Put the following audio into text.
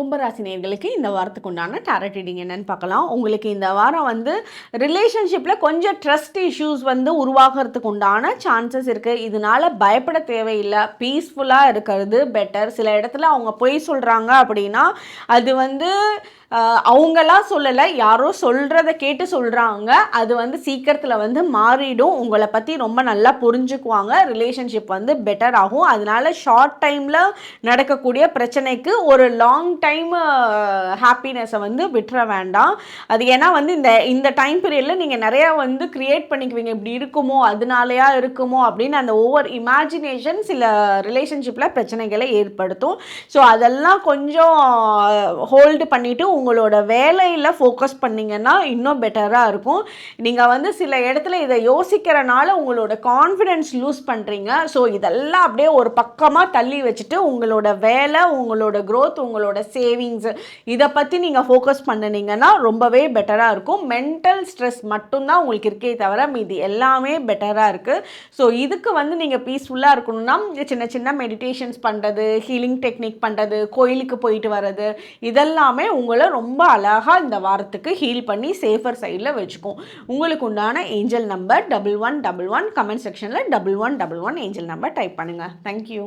கும்பராசி நேர்களுக்கு இந்த வாரத்துக்கு உண்டான டேரட் ரீடிங் என்னன்னு பார்க்கலாம். உங்களுக்கு இந்த வாரம் வந்து ரிலேஷன்ஷிப்பில் கொஞ்சம் ட்ரஸ்ட் இஷ்யூஸ் வந்து உருவாகிறதுக்கு உண்டான சான்சஸ் இருக்குது இதனால பயப்பட தேவையில்லை. பீஸ்ஃபுல்லாக இருக்கிறது பெட்டர் சில இடத்துல அவங்க பொய் சொல்கிறாங்க அப்படின்னா அது வந்து அவங்களாம் அவங்களா சொல்லலை. யாரோ சொல்கிறத கேட்டு சொல்கிறாங்க அது வந்து சீக்கிரத்தில் வந்து மாறிடும். உங்களை பற்றி ரொம்ப நல்லா புரிஞ்சுக்குவாங்க. ரிலேஷன்ஷிப் வந்து பெட்டர் ஆகும். அதனால ஷார்ட் டைமில் நடக்கக்கூடிய பிரச்சனைக்கு ஒரு லாங் டைம் ஹாப்பினஸை வந்து விட்டுற வேண்டாம். அது ஏன்னா வந்து இந்த இந்த டைம் பீரியடில் நீங்கள் நிறையா வந்து க்ரியேட் பண்ணிக்குவீங்க. இப்படி இருக்குமோ அதனாலயா இருக்குமோ அப்படின்னு அந்த ஓவர் இமேஜினேஷன் சில ரிலேஷன்ஷிப்பில் பிரச்சனைகளை ஏற்படுத்தும். ஸோ அதெல்லாம் கொஞ்சம் ஹோல்டு பண்ணிவிட்டு உங்களோட வேலையில் ஃபோக்கஸ் பண்ணிங்கன்னா இன்னும் பெட்டராக இருக்கும். நீங்கள் வந்து சில இடத்துல இதை யோசிக்கிறனால உங்களோட கான்ஃபிடென்ஸ் லூஸ் பண்ணுறீங்க ஸோ இதெல்லாம் அப்படியே ஒரு பக்கமாக தள்ளி வச்சுட்டு உங்களோட வேலை உங்களோட க்ரோத் உங்களோட சேவிங்ஸ் இதை பற்றி நீங்கள் ஃபோக்கஸ் பண்ணினீங்கன்னா ரொம்பவே பெட்டராக இருக்கும். மென்டல் ஸ்ட்ரெஸ் மட்டும்தான் உங்களுக்கு இருக்கே தவிர மீதி எல்லாமே பெட்டராக இருக்குது ஸோ இதுக்கு வந்து நீங்கள் பீஸ்ஃபுல்லாக இருக்கணும்னா சின்ன சின்ன மெடிடேஷன்ஸ் பண்ணுறது ஹீலிங் டெக்னிக் பண்ணுறது கோயிலுக்கு போயிட்டு வர்றது இதெல்லாமே உங்களை ரொம்ப அழகாக இந்த வாரத்துக்கு ஹீல் பண்ணி சேஃபர் சைடில் வச்சுக்கும். உங்களுக்கு உண்டான angel number double one double one comment செக்ஷனில் double one double one angel number type பண்ணுங்கள் தேங்க்யூ